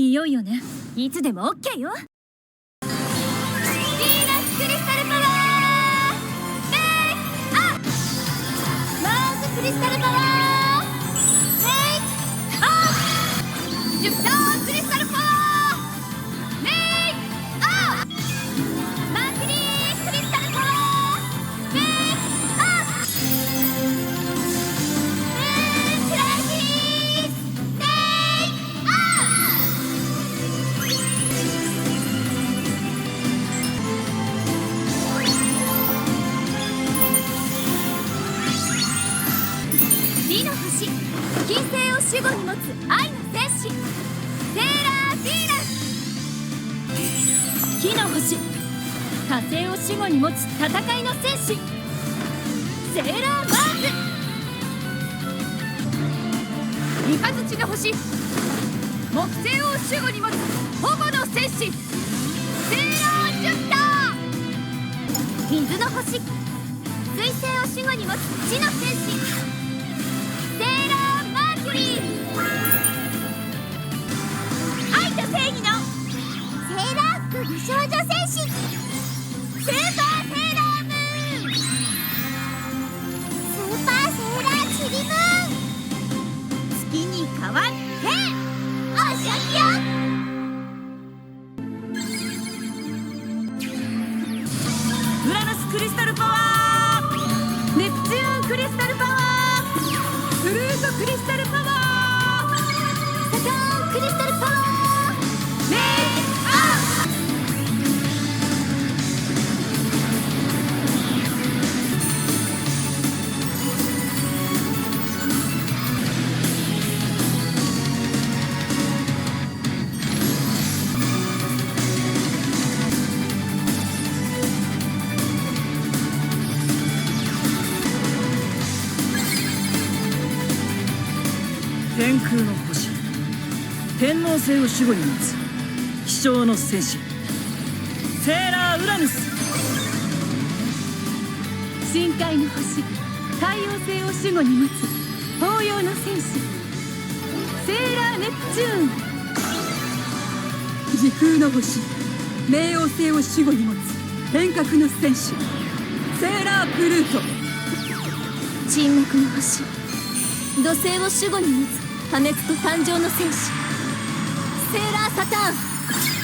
いよいよね。いつでも OK よヴィーナスクリスタルパワーメイクアップマーズクリスタルパワー！を守護に持つ愛の戦士。セーラー・ヴィーナス火の星。火星を守護に持つ戦いの戦士。セーラーマーズ三日月の星。木星を守護に持つ保護の戦士。セーラー・ジュピター。水の星。水星を守護に持つ地の戦士。戦士スーパーセーラームーンスーパーセーラーチリムーン月に変わっておしゃぎよウラナスクリスタルパワーネプチューンクリスタルパワーフルートクリスタルパワーサターンクリスタルパワー天空の星。天王星を守護に持つ。気象の戦士。セーラーウラヌス。深海の星。太陽星を守護に持つ。紅葉の戦士。セーラーネプチューン。時空の星。冥王星を守護に持つ。変革の戦士。セーラープルート。沈黙の星。土星を守護に持つ破滅と誕生の戦士セーラーサターン